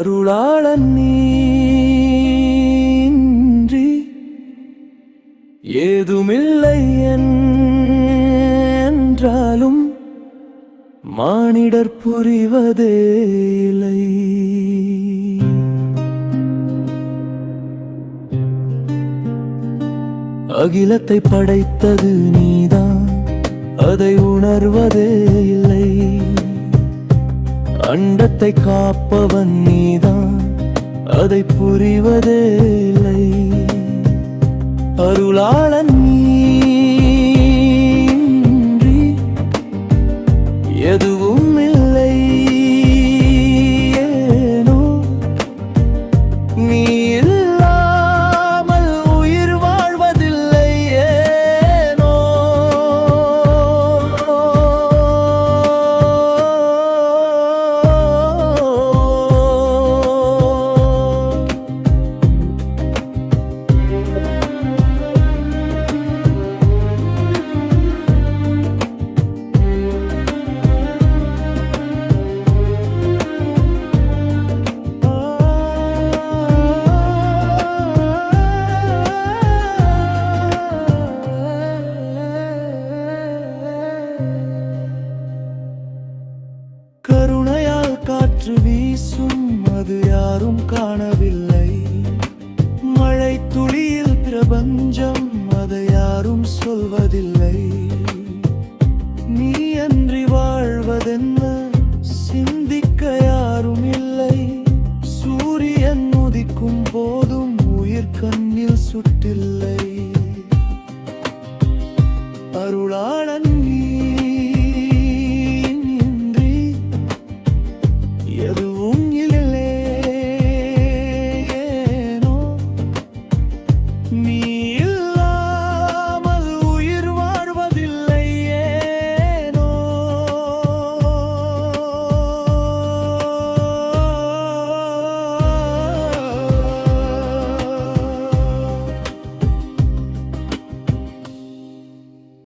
அருளாளன் நீன்றி ஏதுமில்லை என்றாலும் மானிடர் புரிவதே இல்லை. அகிலத்தை படைத்தது நீதான் அதை உணர்வதே இல்லை. அண்டத்தை காப்பவன் நீதான். அதை புரிவதே இல்லை அருளாளன் நீன்றி எதுவும் இல்லை. ஏனோ நீ காற்று வீசும் அது யாரும் காணவில்லை. மழை துளியில் பிரபஞ்சம் அதை யாரும் சொல்வதில்லை. நீ அன்றி வாழ்வதென்ன? சிந்திக்க யாரும் இல்லை. சூரியன் உதிக்கும் போதும் உயிர் கண்ணில் சுட்டில்லை. ನೀ